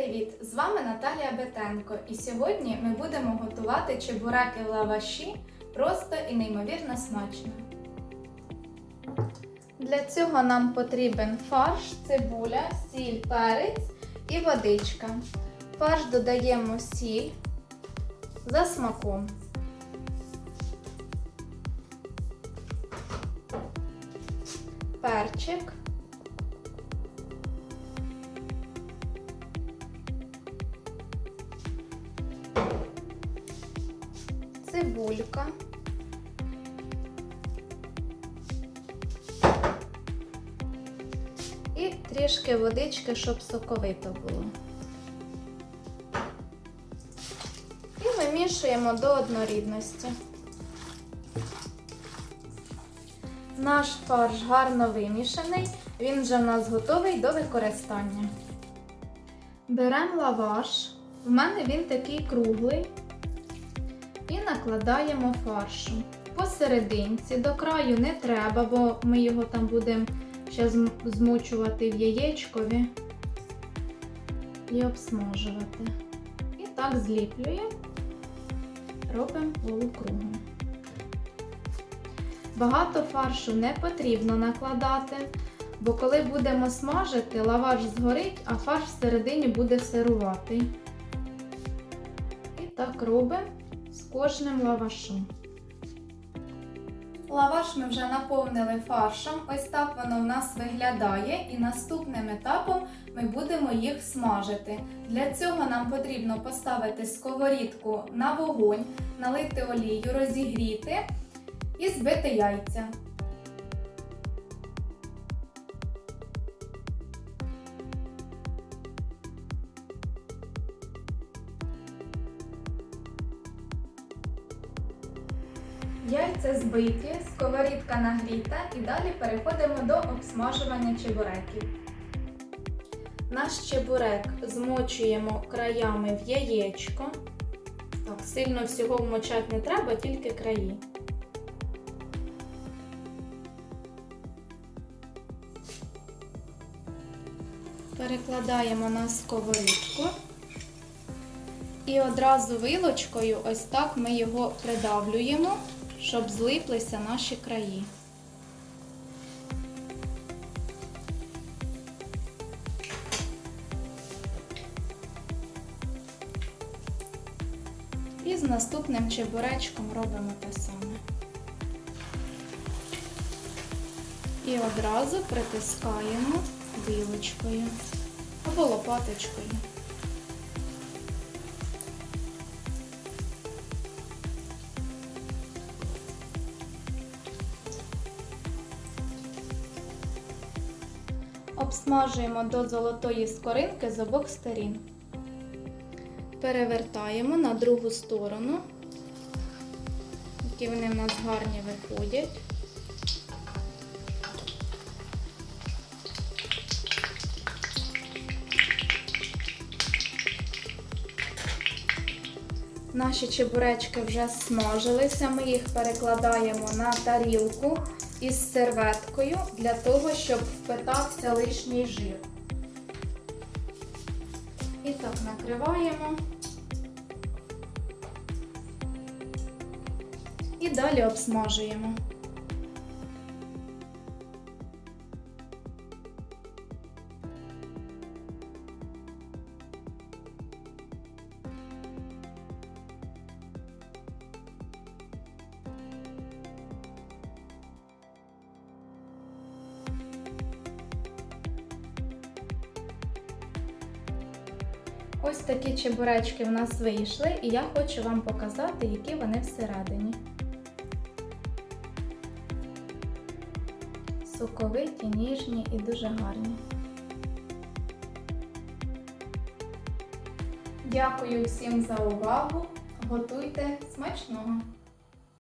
привіт! З вами Наталія Бетенко. І сьогодні ми будемо готувати чебуреки в лаваші просто і неймовірно смачно. Для цього нам потрібен фарш, цибуля, сіль, перець і водичка. Фарш додаємо сіль за смаком. Перчик. Цибулька. І трішки водички, щоб соковито було. І вимішуємо до однорідності. Наш фарш гарно вимішаний, він вже в нас готовий до використання. Беремо лаваш, в мене він такий круглий і накладаємо фаршу. Посерединці, до краю не треба, бо ми його там будемо ще змочувати в яєчкові і обсмажувати. І так зліплюємо, робимо полукругом. Багато фаршу не потрібно накладати, бо коли будемо смажити, лаваш згорить, а фарш всередині буде сируватий. І так робимо з кожним лавашом. Лаваш ми вже наповнили фаршем. Ось так воно в нас виглядає. І наступним етапом ми будемо їх смажити. Для цього нам потрібно поставити сковорідку на вогонь, налити олію, розігріти і збити яйця. Яйця збиті, сковорідка нагріта і далі переходимо до обсмажування чебуреків. Наш чебурек змочуємо краями в яєчко. Так, сильно всього вмочати не треба, тільки краї. Перекладаємо на сковорідку. І одразу вилочкою ось так ми його придавлюємо, щоб злиплися наші краї. І з наступним чебуречком робимо те саме. І одразу притискаємо вилочкою або лопаточкою. Обсмажуємо до золотої скоринки з обох сторін. Перевертаємо на другу сторону, які вони в нас гарні виходять. Наші чебуречки вже смажилися, ми їх перекладаємо на тарілку із серветкою для того, щоб впитався лишній жир. І так накриваємо. І далі обсмажуємо. Ось такі чебуречки в нас вийшли, і я хочу вам показати, які вони всередині. Соковиті, ніжні і дуже гарні. Дякую всім за увагу! Готуйте смачного!